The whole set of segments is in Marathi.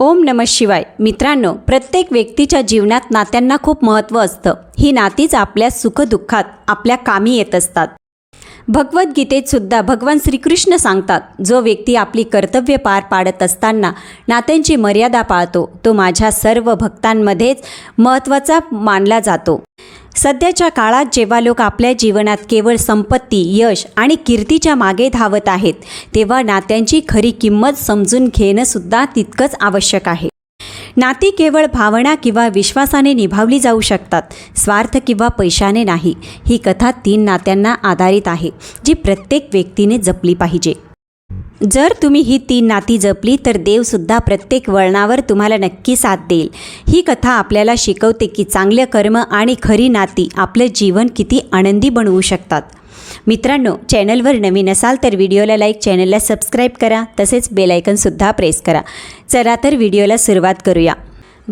ओम नम शिवाय. मित्रांनो प्रत्येक व्यक्तीच्या जीवनात नात्यांना खूप महत्त्व असतं. ही नातीच आपल्या सुखदुःखात आपल्या कामी येत असतात. भगवद्गीतेत सुद्धा भगवान श्रीकृष्ण सांगतात जो व्यक्ती आपली कर्तव्य पार पाडत असताना नात्यांची मर्यादा पाळतो तो माझ्या सर्व भक्तांमध्येच महत्त्वाचा मानला जातो. सध्याच्या काळात जेव्हा लोक आपल्या जीवनात केवळ संपत्ती यश आणि कीर्तीच्या मागे धावत आहेत तेव्हा नात्यांची खरी किंमत समजून घेणंसुद्धा तितकंच आवश्यक आहे. नाती केवळ भावना किंवा विश्वासाने निभावली जाऊ शकतात स्वार्थ किंवा पैशाने नाही. ही कथा तीन नात्यांना आधारित आहे जी प्रत्येक व्यक्तीने जपली पाहिजे. जर तुम्ही ही तीन नाती जपली तर देवसुद्धा प्रत्येक वळणावर तुम्हाला नक्की साथ देईल. ही कथा आपल्याला शिकवते की चांगले कर्म आणि खरी नाती आपलं जीवन किती आनंदी बनवू शकतात. मित्रांनो चॅनलवर नवीन असाल तर व्हिडिओला लाईक चॅनलला सबस्क्राईब करा. तसेच बेलायकनसुद्धा प्रेस करा. चला तर व्हिडिओला सुरुवात करूया.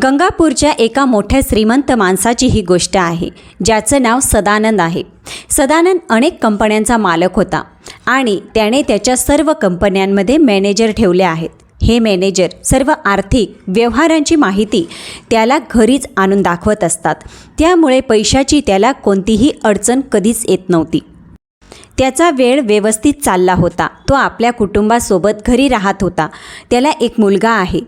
गंगापूरच्या एका मोठ्या श्रीमंत माणसाची ही गोष्ट आहे ज्याचं नाव सदानंद आहे. सदानंद अनेक कंपन्यांचा मालक होता आणि त्याने त्याच्या सर्व कंपन्यांमध्ये मॅनेजर ठेवले आहेत. हे मॅनेजर सर्व आर्थिक व्यवहारांची माहिती त्याला घरीच आणून दाखवत असतात. त्यामुळे पैशाची त्याला कोणतीही अडचण कधीच येत नव्हती. त्याचा वेळ व्यवस्थित चालला होता. तो आपल्या कुटुंबासोबत घरी राहत होता. त्याला एक मुलगा आहे.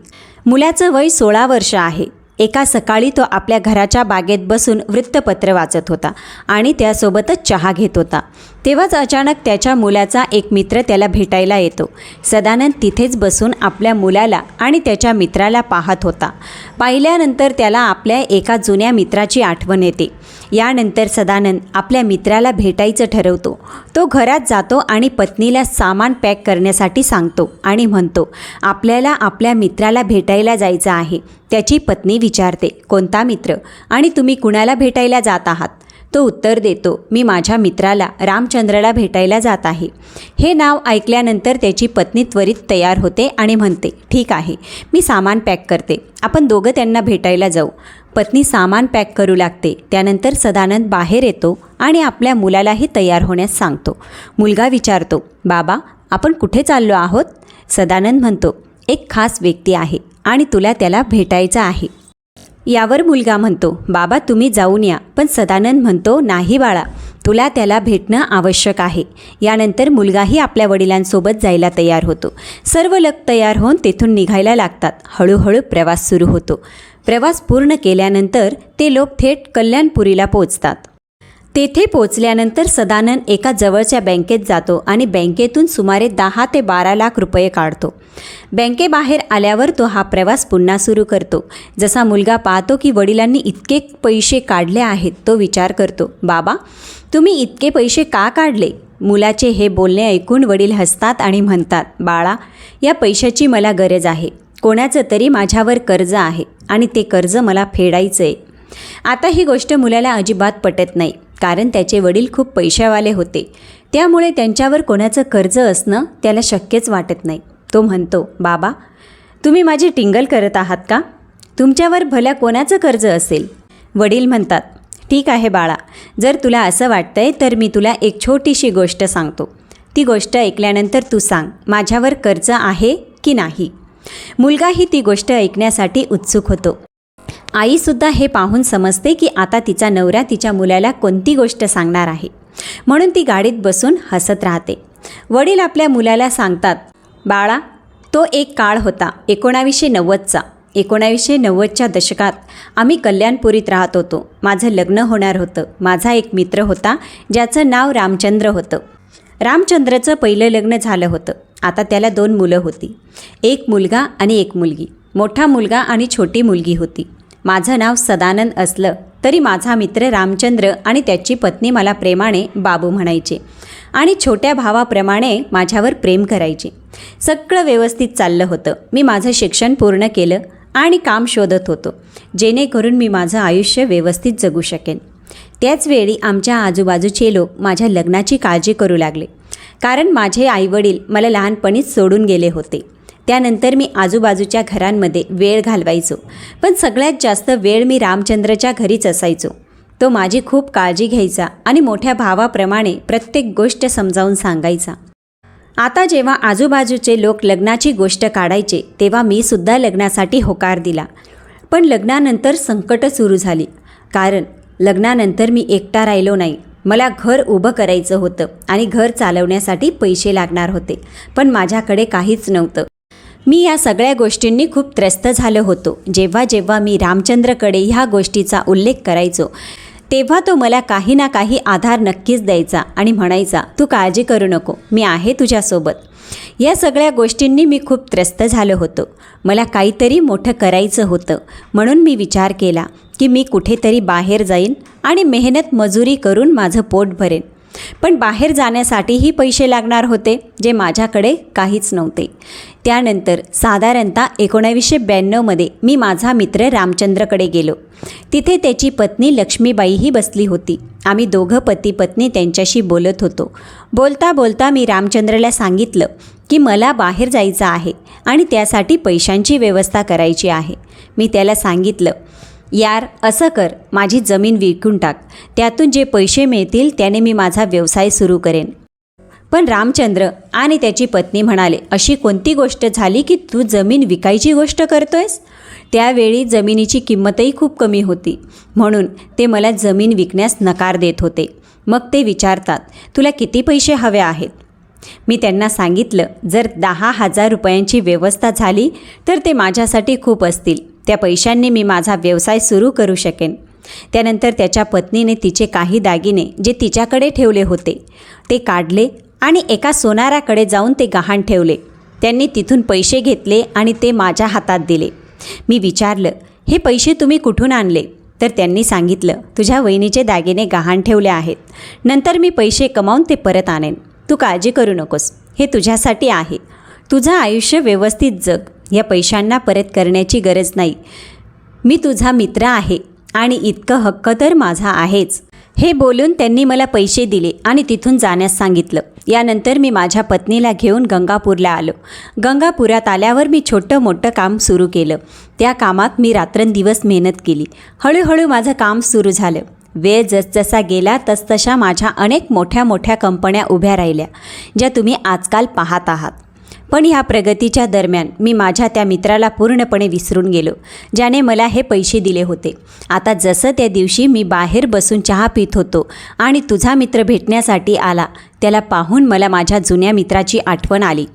मुलाचं वय सोळा वर्ष आहे. एका सकाळी तो आपल्या घराच्या बागेत बसून वृत्तपत्र वाचत होता आणि त्यासोबतच चहा घेत होता. तेव्हाच अचानक त्याच्या मुलाचा एक मित्र त्याला भेटायला येतो. सदानंद तिथेच बसून आपल्या मुलाला आणि त्याच्या मित्राला पाहत होता. पाहिल्यानंतर त्याला आपल्या एका जुन्या मित्राची आठवण येते. यानंतर सदानंद आपल्या मित्राला भेटायचं ठरवतो. तो घरात जातो आणि पत्नीला सामान पॅक करण्यासाठी सांगतो आणि म्हणतो आपल्याला आपल्या मित्राला भेटायला जायचं आहे. त्याची पत्नी विचारते कोणता मित्र? आणि तुम्ही कुणाला भेटायला जात आहात? तो उत्तर देतो मी माझ्या मित्राला रामचंद्रला भेटायला जात आहे. हे नाव ऐकल्यानंतर त्याची पत्नी त्वरित तयार होते आणि म्हणते ठीक आहे मी सामान पॅक करते. आपण दोघं त्यांना भेटायला जाऊ. पत्नी सामान पॅक करू लागते. त्यानंतर सदानंद बाहेर येतो आणि आपल्या मुलालाही तयार होण्यास सांगतो. मुलगा विचारतो बाबा आपण कुठे चाललो आहोत? सदानंद म्हणतो एक खास व्यक्ती आहे आणि तुला त्याला भेटायचं आहे. यावर मुलगा म्हणतो बाबा तुम्ही जाऊन या. पण सदानंद म्हणतो नाही बाळा तुला त्याला भेटणं आवश्यक आहे. यानंतर मुलगाही आपल्या वडिलांसोबत जायला तयार होतो. सर्व लग तयार होऊन तेथून निघायला लागतात. हळूहळू प्रवास सुरू होतो. प्रवास पूर्ण केल्यानंतर ते लोक थेट कल्याणपुरीला पोचतात तेथे पोचल्यानंतर सदानंद एका जवळच्या बँकेत जातो आणि बँकेतून सुमारे दहा ते बारा लाख रुपये काढतो. बँकेबाहेर आल्यावर तो हा प्रवास पुन्हा सुरू करतो. जसा मुलगा पाहतो की वडिलांनी इतके पैसे काढले आहेत तो विचार करतो बाबा तुम्ही इतके पैसे का काढले? मुलाचे हे बोलणे ऐकून वडील हसतात आणि म्हणतात बाळा या पैशाची मला गरज आहे. कोणाचं तरी माझ्यावर कर्ज आहे आणि ते कर्ज मला फेडायचं आहे आता ही गोष्ट मुलाला अजिबात पटत नाही कारण त्याचे वडील खूप पैशावाले होते. त्यामुळे त्यांच्यावर कोणाचं कर्ज असणं त्याला शक्यच वाटत नाही. तो म्हणतो बाबा तुम्ही माझी टिंगल करत आहात का? तुमच्यावर भल्या कोणाचं कर्ज असेल? वडील म्हणतात ठीक आहे बाळा जर तुला असं वाटतंय तर मी तुला एक छोटीशी गोष्ट सांगतो. ती गोष्ट ऐकल्यानंतर तू सांग माझ्यावर कर्ज आहे की नाही? मुलगाही ती गोष्ट ऐकण्यासाठी उत्सुक होतो. आईसुद्धा हे पाहून समजते की आता तिचा नवरा तिच्या मुलाला कोणती गोष्ट सांगणार आहे. म्हणून ती गाडीत बसून हसत राहते. वडील आपल्या मुलाला सांगतात बाळा तो एक काळ होता एकोणावीसशे नव्वदचा. एकोणावीसशे नव्वदच्या दशकात आम्ही कल्याणपुरीत राहत होतो. माझं लग्न होणार होतं. माझा एक मित्र होता ज्याचं नाव रामचंद्र होतं. रामचंद्रचं पहिलं लग्न झालं होतं. आता त्याला दोन मुलं होती. एक मुलगा आणि एक मुलगी. मोठा मुलगा आणि छोटी मुलगी होती. माझं नाव सदानंद असलं तरी माझा मित्र रामचंद्र आणि त्याची पत्नी मला प्रेमाने बाबू म्हणायचे आणि छोट्या भावाप्रमाणे माझ्यावर प्रेम करायचे. सगळं व्यवस्थित चाललं होतं. मी माझं शिक्षण पूर्ण केलं आणि काम शोधत होतो जेणेकरून मी माझं आयुष्य व्यवस्थित जगू शकेन. त्याचवेळी आमच्या आजूबाजूचे लोक माझ्या लग्नाची काळजी करू लागले. कारण माझे आईवडील मला लहानपणीच सोडून गेले होते. त्यानंतर मी आजूबाजूच्या घरांमध्ये वेळ घालवायचो. पण सगळ्यात जास्त वेळ मी रामचंद्रच्या घरीच असायचो. तो माझी खूप काळजी घ्यायचा आणि मोठ्या भावाप्रमाणे प्रत्येक गोष्ट समजावून सांगायचा. आता जेव्हा आजूबाजूचे लोक लग्नाची गोष्ट काढायचे तेव्हा मी सुद्धा लग्नासाठी होकार दिला. पण लग्नानंतर संकटं सुरू झाली. कारण लग्नानंतर मी एकटा राहिलो नाही. मला घर उभं करायचं होतं आणि घर चालवण्यासाठी पैसे लागणार होते. पण माझ्याकडे काहीच नव्हतं. मी या सगळ्या गोष्टींनी खूप त्रस्त झालो होतो. जेव्हा जेव्हा मी रामचंद्रकडे ह्या गोष्टीचा उल्लेख करायचो तेव्हा तो मला काही ना काही आधार नक्कीच द्यायचा आणि म्हणायचा तू काळजी करू नको मी आहे तुझ्यासोबत. या सगळ्या गोष्टींनी मी खूप त्रस्त झालो होतो. मला काहीतरी मोठं करायचं होतं म्हणून मी विचार केला की मी कुठेतरी बाहेर जाईन आणि मेहनत मजुरी करून माझं पोट भरेन. पण बाहेर जाण्यासाठीही पैसे लागणार होते जे माझ्याकडे काहीच नव्हते. त्यानंतर साधारणतः एकोणावीसशे ब्याण्णवमध्ये मी माझा मित्र रामचंद्रकडे गेलो. तिथे त्याची पत्नी लक्ष्मीबाईही बसली होती. आम्ही दोघं पती पत्नी त्यांच्याशी बोलत होतो. बोलता बोलता मी रामचंद्रला सांगितलं की मला बाहेर जायचं आहे आणि त्यासाठी पैशांची व्यवस्था करायची आहे. मी त्याला सांगितलं यार असं कर माझी जमीन विकून टाक. त्यातून जे पैसे मिळतील त्याने मी माझा व्यवसाय सुरू करेन. पण रामचंद्र आणि त्याची पत्नी म्हणाले अशी कोणती गोष्ट झाली की तू जमीन विकायची गोष्ट करतोयस? त्यावेळी जमिनीची किंमतही खूप कमी होती. म्हणून ते मला जमीन विकण्यास नकार देत होते. मग ते विचारतात तुला किती पैसे हवे आहेत? मी त्यांना सांगितलं जर दहा हजार रुपयांची व्यवस्था झाली तर ते माझ्यासाठी खूप असतील. त्या पैशांनी मी माझा व्यवसाय सुरू करू शकेन. त्यानंतर त्याच्या पत्नीने तिचे काही दागिने जे तिच्याकडे ठेवले होते ते काढले आणि एका सोनाराकडे जाऊन ते गहाण ठेवले. त्यांनी तिथून पैसे घेतले आणि ते माझ्या हातात दिले. मी विचारलं हे पैसे तुम्ही कुठून आणले? तर त्यांनी सांगितलं तुझ्या वहिनीचे दागिने गहाण ठेवले आहेत. नंतर मी पैसे कमावून ते परत आणेन. तू काळजी करू नकोस. हे तुझ्यासाठी आहे. तुझं आयुष्य व्यवस्थित जग. या पैशांना परत करण्याची गरज नाही. मी तुझा मित्र आहे आणि इतकं हक्क तर माझा आहेच. हे बोलून त्यांनी मला पैसे दिले आणि तिथून जाण्यास सांगितलं. यानंतर मी माझ्या पत्नीला घेऊन गंगापूरला आलो. गंगापुरात आल्यावर मी छोटं मोठं काम सुरू केलं. त्या कामात मी रात्रंदिवस मेहनत केली. हळूहळू माझं काम सुरू झालं. वेळ जसजसा गेला तसतशा माझ्या अनेक मोठ्या मोठ्या कंपन्या उभ्या राहिल्या ज्या तुम्ही आजकाल पाहत आहात. पण ह्या प्रगतीच्या दरम्यान मी माझ्या त्या मित्राला पूर्णपणे विसरून गेलो ज्याने मला हे पैसे दिले होते. आता जसं त्या दिवशी मी बाहेर बसून चहा पित होतो आणि तुझा मित्र भेटण्यासाठी आला त्याला पाहून मला माझ्या जुन्या मित्राची आठवण आली.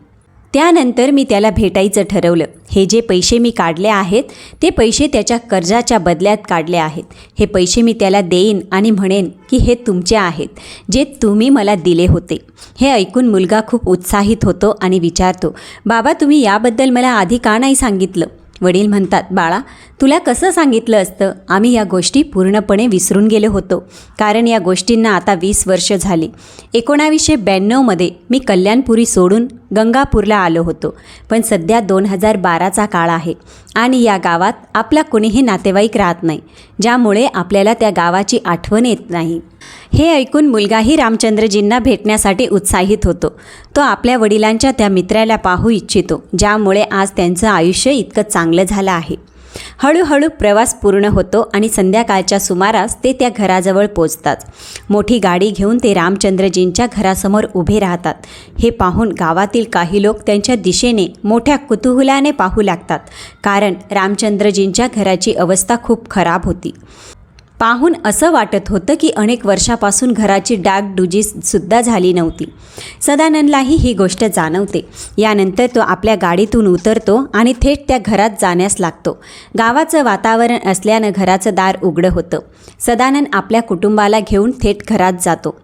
त्यानंतर मी त्याला भेटायचं ठरवलं. हे जे पैसे मी काढले आहेत ते पैसे त्याच्या कर्जाच्या बदल्यात काढले आहेत. हे पैसे मी त्याला देईन आणि म्हणेन की हे तुमचे आहेत जे तुम्ही मला दिले होते. हे ऐकून मुलगा खूप उत्साहित होतो आणि विचारतो बाबा तुम्ही याबद्दल मला आधी का नाही सांगितलं? वडील म्हणतात बाळा तुला कसं सांगितलं असतं? आम्ही या गोष्टी पूर्णपणे विसरून गेलो होतो. कारण या गोष्टींना आता वीस वर्ष झाली. एकोणावीसशे ब्याण्णवमध्ये मी कल्याणपुरी सोडून गंगापूरला आलो होतो. पण सध्या दोन हजार बाराचा काळ आहे आणि या गावात आपला कोणीही नातेवाईक राहत नाही. ज्यामुळे आपल्याला त्या गावाची आठवण येत नाही. हे ऐकून मुलगाही रामचंद्रजींना भेटण्यासाठी उत्साहित होतो. तो आपल्या वडिलांच्या त्या मित्राला पाहू इच्छितो ज्यामुळे आज त्यांचं आयुष्य इतकं चांगलं झालं आहे. हळूहळू प्रवास पूर्ण होतो आणि संध्याकाळच्या सुमारास ते त्या घराजवळ पोचतात. मोठी गाडी घेऊन ते रामचंद्रजींच्या घरासमोर उभे राहतात. हे पाहून गावातील काही लोक त्यांच्या दिशेने मोठ्या कुतूहलाने पाहू लागतात कारण रामचंद्रजींच्या घराची अवस्था खूप खराब होती. पाहून असं वाटत होतं की अनेक वर्षापासून घराची डागडुजी सुद्धा झाली नव्हती. सदानंदलाही ही गोष्ट जाणवते. यानंतर तो आपल्या गाडीतून उतरतो आणि थेट त्या घरात जाण्यास लागतो. गावाचं वातावरण असल्यानं घराचं दार उघडं होतं. सदानंद आपल्या कुटुंबाला घेऊन थेट घरात जातो.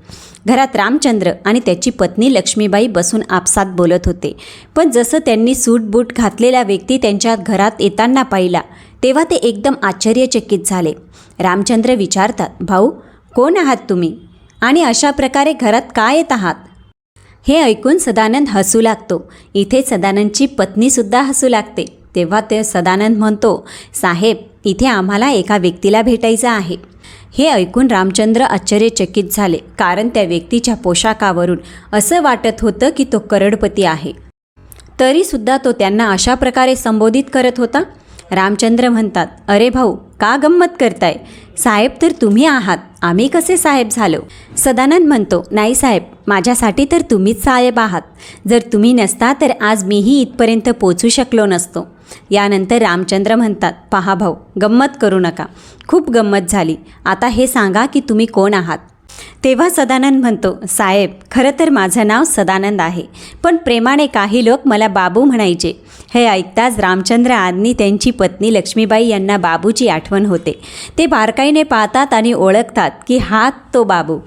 घरात रामचंद्र आणि त्याची पत्नी लक्ष्मीबाई बसून आपसात बोलत होते. पण जसं त्यांनी सूट बूट घातलेला व्यक्ती त्यांच्या घरात येताना पाहिला तेव्हा ते एकदम आश्चर्यचकित झाले. रामचंद्र विचारतात भाऊ कोण आहात तुम्ही? आणि अशा प्रकारे घरात का येत आहात? हे ऐकून सदानंद हसू लागतो. इथे सदानंदची पत्नीसुद्धा हसू लागते. तेव्हा ते सदानंद म्हणतो साहेब इथे आम्हाला एका व्यक्तीला भेटायचं आहे. हे ऐकून रामचंद्र आश्चर्यचकित झाले कारण त्या व्यक्तीच्या पोशाखावरून असं वाटत होतं की तो करोडपती आहे. तरीसुद्धा तो त्यांना अशा प्रकारे संबोधित करत होता? रामचंद्र म्हणतात अरे भाऊ का गंमत करताय? साहेब तर तुम्ही आहात. आम्ही कसे साहेब झालो? सदानंद म्हणतो नाही साहेब माझ्यासाठी तर तुम्हीच साहेब आहात. जर तुम्ही नसता तर आज मीही इथपर्यंत पोचू शकलो नसतो. यानंतर रामचंद्र म्हणतात पहा भाऊ गंमत करू नका. खूप गंमत झाली. आता हे सांगा की तुम्ही कोण आहात? तेव्हा सदानंद म्हणतो साहेब खरं तर माझं नाव सदानंद आहे पण प्रेमाने काही लोक मला बाबू म्हणायचे. हे ऐकताच रामचंद्र आणि त्यांची पत्नी लक्ष्मीबाई यांना बाबूची आठवण होते. ते बारकाईने पाहतात आणि ओळखतात की हा तो बाबू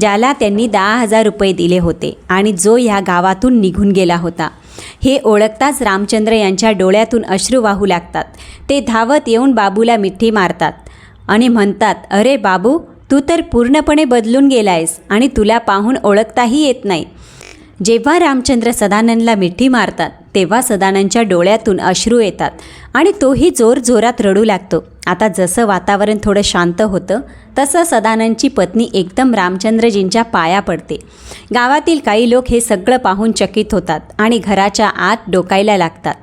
ज्याला त्यांनी दहा हजार रुपये दिले होते आणि जो ह्या गावातून निघून गेला होता. हे ओळखताच रामचंद्र यांच्या डोळ्यातून अश्रू वाहू लागतात. ते धावत येऊन बाबूला मिठी मारतात आणि म्हणतात अरे बाबू तू तर पूर्णपणे बदलून गेलायस आणि तुला पाहून ओळखताही येत नाही. जेव्हा रामचंद्र सदानंदला मिठी मारतात तेव्हा सदानंदच्या डोळ्यातून अश्रू येतात आणि तोही जोर जोरात रडू लागतो. आता जसं वातावरण थोडं शांत होतं तसं सदानंदची पत्नी एकदम रामचंद्रजींच्या पाया पडते. गावातील काही लोक हे सगळं पाहून चकित होतात आणि घराच्या आत डोकायला लागतात.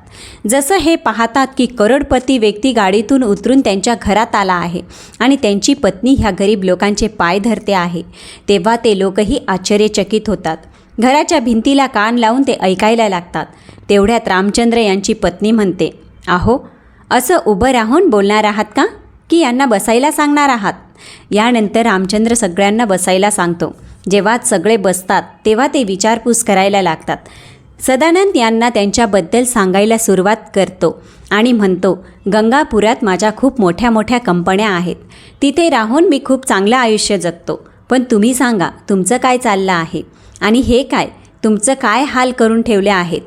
जसं हे पाहतात की करोडपती व्यक्ती गाडीतून उतरून त्यांच्या घरात आला आहे आणि त्यांची पत्नी ह्या गरीब लोकांचे पाय धरते आहे. तेव्हा ते लोकही आश्चर्यचकित होतात. घराच्या भिंतीला कान लावून ते ऐकायला लागतात. तेवढ्यात रामचंद्र यांची पत्नी म्हणते आहो असं उभं राहून बोलणार आहात का? की यांना बसायला सांगणार आहात. यानंतर रामचंद्र सगळ्यांना बसायला सांगतो. जेव्हा सगळे बसतात तेव्हा ते विचारपूस करायला लागतात. सदानंद यांना त्यांच्याबद्दल सांगायला सुरुवात करतो आणि म्हणतो गंगापुरात माझ्या खूप मोठ्या मोठ्या कंपन्या आहेत. तिथे राहून मी खूप चांगलं आयुष्य जगतो. पण तुम्ही सांगा तुमचं काय चाललं आहे? आणि हे काय? तुमचं काय हाल करून ठेवले आहेत?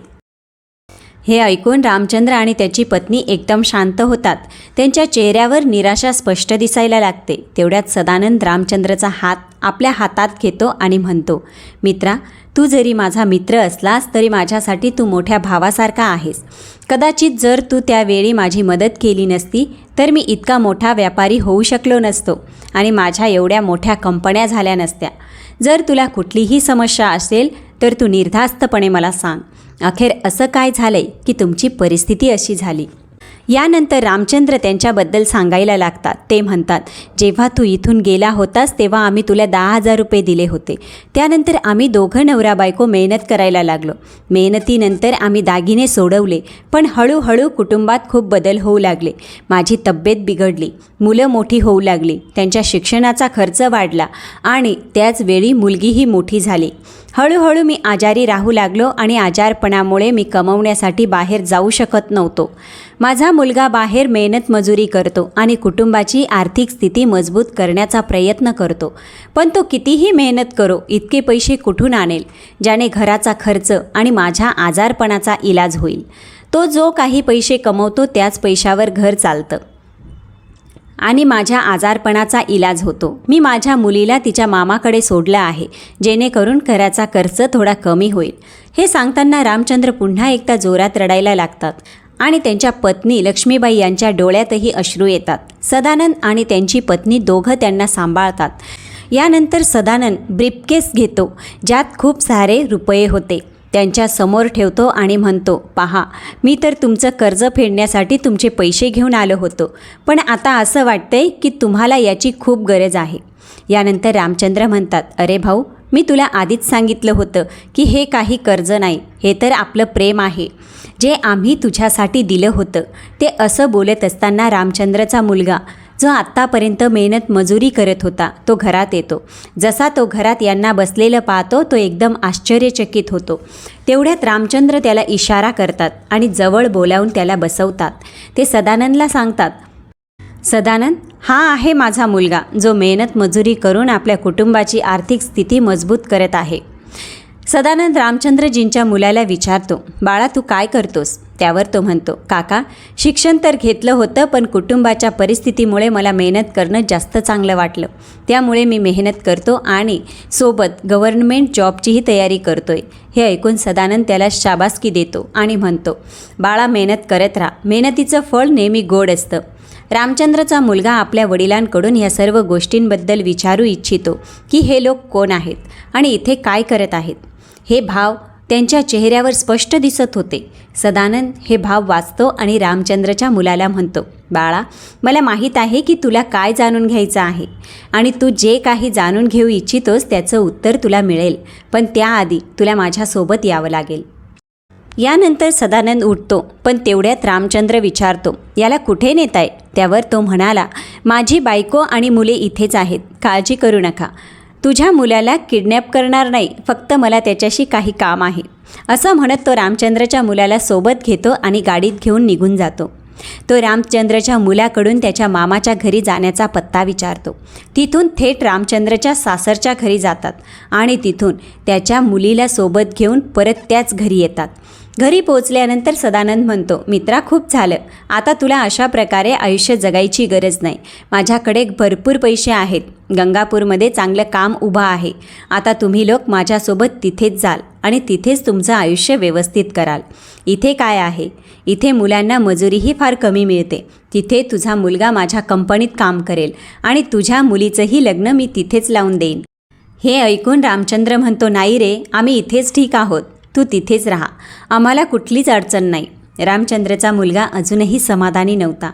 हे ऐकून रामचंद्र आणि त्याची पत्नी एकदम शांत होतात. त्यांच्या चेहऱ्यावर निराशा स्पष्ट दिसायला लागते. तेवढ्यात सदानंद रामचंद्रचा हात आपल्या हातात घेतो आणि म्हणतो मित्रा तू जरी माझा मित्र असलास तरी माझ्यासाठी तू मोठ्या भावासारखा आहेस. कदाचित जर तू त्यावेळी माझी मदत केली नसती तर मी इतका मोठा व्यापारी होऊ शकलो नसतो आणि माझ्या एवढ्या मोठ्या कंपन्या झाल्या नसत्या. जर तुला कुठलीही समस्या असेल तर तू निर्धास्तपणे मला सांग. अखेर असं काय झालंय की तुमची परिस्थिती अशी झाली? यानंतर रामचंद्र त्यांच्याबद्दल सांगायला लागतात. ते म्हणतात जेव्हा तू इथून गेला होतास तेव्हा आम्ही तुला दहा हजार रुपये दिले होते. त्यानंतर आम्ही दोघं नवरा बायको मेहनत करायला लागलो. मेहनतीनंतर आम्ही दागिने सोडवले पण हळूहळू कुटुंबात खूप बदल होऊ लागले. माझी तब्येत बिघडली मुलं मोठी होऊ लागली त्यांच्या शिक्षणाचा खर्च वाढला आणि त्याच वेळी मुलगीही मोठी झाली. हळूहळू मी आजारी राहू लागलो आणि आजारपणामुळे मी कमवण्यासाठी बाहेर जाऊ शकत नव्हतो. माझा मुलगा बाहेर मेहनत मजुरी करतो आणि कुटुंबाची आर्थिक स्थिती मजबूत करण्याचा प्रयत्न करतो. पण तो कितीही मेहनत करो इतके पैसे कुठून आणेल? ज्याने घराचा खर्च आणि माझ्या आजारपणाचा इलाज होईल. तो जो काही पैसे कमवतो त्याच पैशावर घर चालतं. आणि माझ्या आजारपणाचा इलाज होतो. मी माझ्या मुलीला तिच्या मामाकडे सोडलं आहे जेणेकरून घराचा खर्च थोडा कमी होईल. हे सांगताना रामचंद्र पुन्हा एकदा जोरात रडायला लागतात. आणि त्यांच्या पत्नी लक्ष्मीबाई यांच्या डोळ्यातही अश्रू येतात. सदानंद आणि त्यांची पत्नी दोघं त्यांना सांभाळतात. यानंतर सदानंद ब्रिपकेस घेतो ज्यात खूप सारे रुपये होते. त्यांच्यासमोर ठेवतो आणि म्हणतो पहा मी तर तुमचं कर्ज फेडण्यासाठी तुमचे पैसे घेऊन आलो होतो पण आता असं वाटतंय की तुम्हाला याची खूप गरज आहे. यानंतर रामचंद्र म्हणतात अरे भाऊ मी तुला आधीच सांगितलं होतं की हे काही कर्ज नाही हे तर आपलं प्रेम आहे. जे आम्ही तुझ्यासाठी दिलं होतं ते असं बोलत असताना रामचंद्रचा मुलगा जो आत्तापर्यंत मेहनत मजुरी करत होता तो घरात येतो. जसा तो घरात यांना बसलेलं पाहतो तो एकदम आश्चर्यचकित होतो. तेवढ्यात रामचंद्र त्याला इशारा करतात आणि जवळ बोलावून त्याला बसवतात. ते सदानंदला सांगतात सदानंद हा आहे माझा मुलगा जो मेहनत मजुरी करून आपल्या कुटुंबाची आर्थिक स्थिती मजबूत करत आहे. सदानंद रामचंद्रजींच्या मुलाला विचारतो बाळा तू काय करतोस? त्यावर तो म्हणतो काका शिक्षण तर घेतलं होतं पण कुटुंबाच्या परिस्थितीमुळे मला मेहनत करणं जास्त चांगलं वाटलं. त्यामुळे मी मेहनत करतो आणि सोबत गव्हर्नमेंट जॉबचीही तयारी करतोय. हे ऐकून सदानंद त्याला शाबासकी देतो आणि म्हणतो बाळा मेहनत करत राहा. मेहनतीचं फळ नेहमी गोड असतं. रामचंद्रचा मुलगा आपल्या वडिलांकडून ह्या सर्व गोष्टींबद्दल विचारू इच्छितो की हे लोक कोण आहेत आणि इथे काय करत आहेत. हे भाव त्यांच्या चेहऱ्यावर स्पष्ट दिसत होते. सदानंद हे भाव वाचतो आणि रामचंद्रच्या मुलाला म्हणतो बाळा मला माहीत आहे की तुला काय जाणून घ्यायचं आहे आणि तू जे काही जाणून घेऊ इच्छितोस त्याचं उत्तर तुला मिळेल. पण त्याआधी तुला माझ्यासोबत यावं लागेल. यानंतर सदानंद उठतो पण तेवढ्यात रामचंद्र विचारतो याला कुठे नेताय? त्यावर तो म्हणाला माझी बायको आणि मुले इथेच आहेत काळजी करू नका. तुझ्या मुलाला किडनॅप करणार नाही फक्त मला त्याच्याशी काही काम आहे. असं म्हणत तो रामचंद्रच्या मुलाला सोबत घेतो आणि गाडीत घेऊन निघून जातो. तो रामचंद्रच्या मुलाकडून त्याच्या मामाच्या घरी जाण्याचा पत्ता विचारतो. तिथून थेट रामचंद्रच्या सासरच्या घरी जातात आणि तिथून त्याच्या मुलीला सोबत घेऊन परत त्याच घरी येतात. घरी पोचल्यानंतर सदानंद म्हणतो मित्रा खूप झालं. आता तुला अशा प्रकारे आयुष्य जगायची गरज नाही. माझ्याकडे भरपूर पैसे आहेत. गंगापूरमध्ये चांगलं काम उभं आहे. आता तुम्ही लोक माझ्यासोबत तिथेच जाल आणि तिथेच तुमचं आयुष्य व्यवस्थित कराल. इथे काय आहे? इथे मुलांना मजुरीही फार कमी मिळते. तिथे तुझा मुलगा माझ्या कंपनीत काम करेल आणि तुझ्या मुलीचंही लग्न मी तिथेच लावून देईन. हे ऐकून रामचंद्र म्हणतो नाही रे आम्ही इथेच ठीक आहोत. तू तिथेच राहा. आम्हाला कुठलीच अडचण नाही. रामचंद्रचा मुलगा अजूनही समाधानी नव्हता.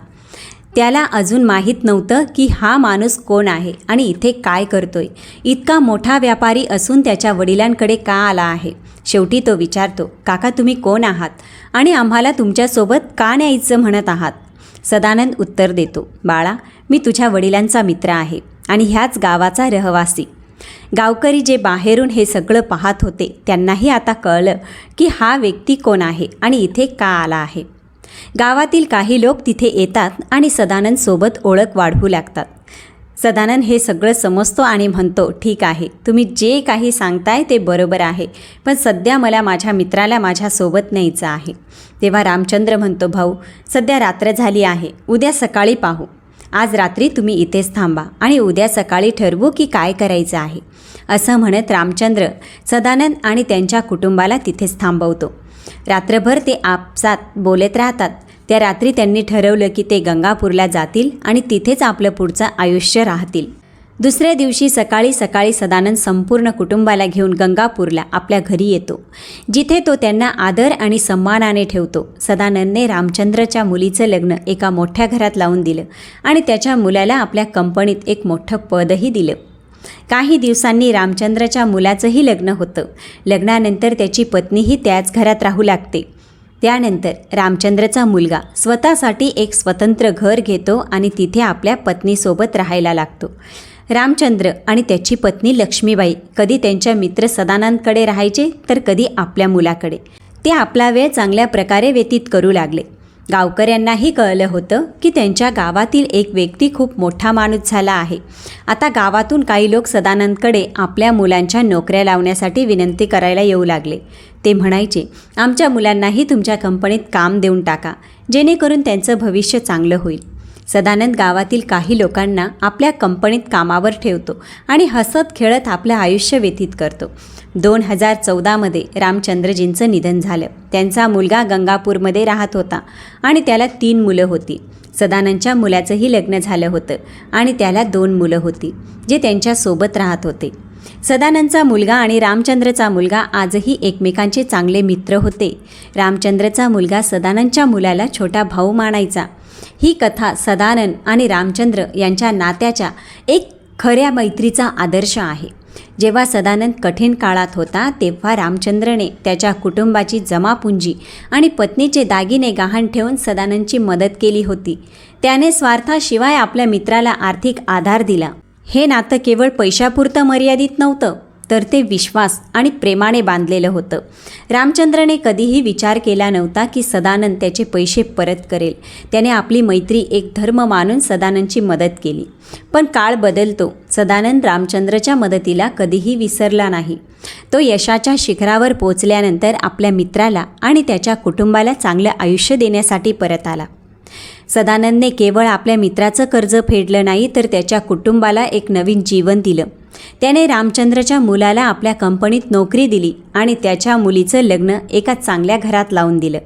त्याला अजून माहीत नव्हतं की हा माणूस कोण आहे आणि इथे काय करतोय. इतका मोठा व्यापारी असून त्याच्या वडिलांकडे का आला आहे? शेवटी तो विचारतो काका तुम्ही कोण आहात? आणि आम्हाला तुमच्यासोबत का न्यायचं म्हणत आहात? सदानंद उत्तर देतो बाळा मी तुझ्या वडिलांचा मित्र आहे आणि ह्याच गावाचा रहवासी. गावकरी जे बाहेरून हे सगळं पाहत होते त्यांनाही आता कळलं की हा व्यक्ती कोण आहे आणि इथे का आला आहे. गावातील काही लोक तिथे येतात आणि सदानंद सोबत ओळख वाढवू लागतात. सदानंद हे सगळं समजतो आणि म्हणतो ठीक आहे तुम्ही जे काही सांगताय ते बरोबर आहे पण सध्या मला माझ्या मित्राला माझ्यासोबत न्यायचं आहे. तेव्हा रामचंद्र म्हणतो भाऊ सध्या रात्र झाली आहे उद्या सकाळी पाहू. आज रात्री तुम्ही इथेच थांबा आणि उद्या सकाळी ठरवू की काय करायचं आहे. असं म्हणत रामचंद्र सदानंद आणि त्यांच्या कुटुंबाला तिथेच थांबवतो. रात्रभर ते आपसात बोलत राहतात. त्या रात्री त्यांनी ठरवलं की ते गंगापूरला जातील आणि तिथेच आपलं पुढचं आयुष्य राहतील. दुसऱ्या दिवशी सकाळी सकाळी सदानंद संपूर्ण कुटुंबाला घेऊन गंगापूरला आपल्या घरी येतो. जिथे तो त्यांना आदर आणि सन्मानाने ठेवतो. सदानंदने रामचंद्रच्या मुलीचं लग्न एका मोठ्या घरात लावून दिलं आणि त्याच्या मुलाला आपल्या कंपनीत एक मोठं पदही दिलं. काही दिवसांनी रामचंद्रच्या मुलाचंही लग्न होतं. लग्नानंतर त्याची पत्नीही त्याच घरात राहू लागते. त्यानंतर रामचंद्रचा मुलगा स्वतःसाठी एक स्वतंत्र घर घेतो आणि तिथे आपल्या पत्नीसोबत राहायला लागतो. रामचंद्र आणि त्याची पत्नी लक्ष्मीबाई कधी त्यांच्या मित्र सदानंदकडे राहायचे तर कधी आपल्या मुलाकडे. ते आपला वेळ चांगल्या प्रकारे व्यतीत करू लागले. गावकऱ्यांनाही कळलं होतं की त्यांच्या गावातील एक व्यक्ती खूप मोठा माणूस झाला आहे. आता गावातून काही लोक सदानंदकडे आपल्या मुलांच्या नोकऱ्या लावण्यासाठी विनंती करायला येऊ लागले. ते म्हणायचे आमच्या मुलांनाही तुमच्या कंपनीत काम देऊन टाका. जेणेकरून त्यांचं भविष्य चांगलं होईल. सदानंद गावातील काही लोकांना आपल्या कंपनीत कामावर ठेवतो आणि हसत खेळत आपलं आयुष्य व्यतीत करतो. दोन हजार चौदामध्ये रामचंद्रजींचं निधन झालं. त्यांचा मुलगा गंगापूरमध्ये राहत होता आणि त्याला तीन मुलं होती. सदानंदच्या मुलाचंही लग्न झालं होतं आणि त्याला दोन मुलं होती जे त्यांच्यासोबत राहत होते. सदानंदचा मुलगा आणि रामचंद्रचा मुलगा आजही एकमेकांचे चांगले मित्र होते. रामचंद्रचा मुलगा सदानंदच्या मुलाला छोटा भाऊ मानायचा. ही कथा सदानंद आणि रामचंद्र यांच्या नात्याच्या एक खऱ्या मैत्रीचा आदर्श आहे. जेव्हा सदानंद कठीण काळात होता तेव्हा रामचंद्रने त्याच्या कुटुंबाची जमापुंजी आणि पत्नीचे दागिने गहाण ठेवून सदानंदची मदत केली होती. त्याने स्वार्थाशिवाय आपल्या मित्राला आर्थिक आधार दिला. हे नातं केवळ पैशापुरतं मर्यादित नव्हतं. तर ते विश्वास आणि प्रेमाने बांधलेलं होतं. रामचंद्रने कधीही विचार केला नव्हता की सदानंद त्याचे पैसे परत करेल. त्याने आपली मैत्री एक धर्म मानून सदानंदची मदत केली. पण काळ बदलतो. सदानंद रामचंद्रच्या मदतीला कधीही विसरला नाही. तो यशाच्या शिखरावर पोचल्यानंतर आपल्या मित्राला आणि त्याच्या कुटुंबाला चांगलं आयुष्य देण्यासाठी परत आला. सदानंदने केवळ आपल्या मित्राचं कर्ज फेडलं नाही तर त्याच्या कुटुंबाला एक नवीन जीवन दिलं. त्याने रामचंद्रच्या मुलाला आपल्या कंपनीत नोकरी दिली आणि त्याच्या मुलीचं लग्न एका चांगल्या घरात लावून दिलं.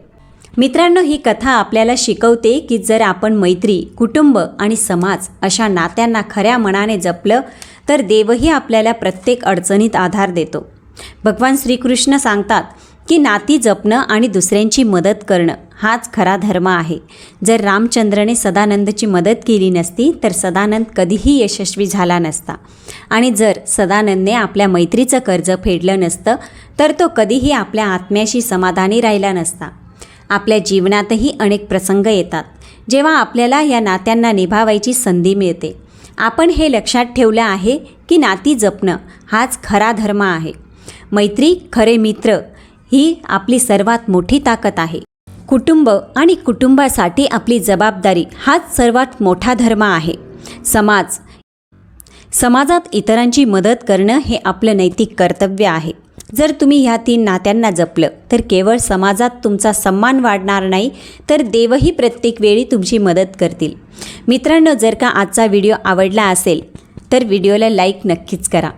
मित्रांनो ही कथा आपल्याला शिकवते की जर आपण मैत्री कुटुंब आणि समाज अशा नात्यांना खऱ्या मनाने जपलं तर देवही आपल्याला प्रत्येक अडचणीत आधार देतो. भगवान श्रीकृष्ण सांगतात की नाती जपणं आणि दुसऱ्यांची मदत करणं हाच खरा धर्म आहे. जर रामचंद्रने सदानंदची मदत केली नसती तर सदानंद कधीही यशस्वी झाला नसता. आणि जर सदानंदने आपल्या मैत्रीचं कर्ज फेडलं नसतं तर तो कधीही आपल्या आत्म्याशी समाधानी राहिला नसता. आपल्या जीवनातही अनेक प्रसंग येतात. जेव्हा आपल्याला या नात्यांना निभावायची संधी मिळते. आपण हे लक्षात ठेवलं आहे की नाती जपणं हाच खरा धर्म आहे. मैत्री खरे मित्र ही आपली सर्वात मोठी ताकद आहे. कुटुंब आणि कुटुंबासाठी आपली जबाबदारी हाच सर्वात मोठा धर्म आहे. समाज. समाजात इतरांची मदत करणं हे आपलं नैतिक कर्तव्य आहे. जर तुम्ही ह्या तीन नात्यांना जपलं तर केवळ समाजात तुमचा सन्मान वाढणार नाही तर देवही प्रत्येक वेळी तुमची मदत करतील. मित्रांनो जर का आजचा व्हिडिओ आवडला असेल तर व्हिडिओला लाईक नक्कीच करा.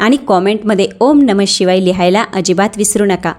आणि कॉमेंटमध्ये ओम नमः शिवाय लिहायला अजिबात विसरू नका.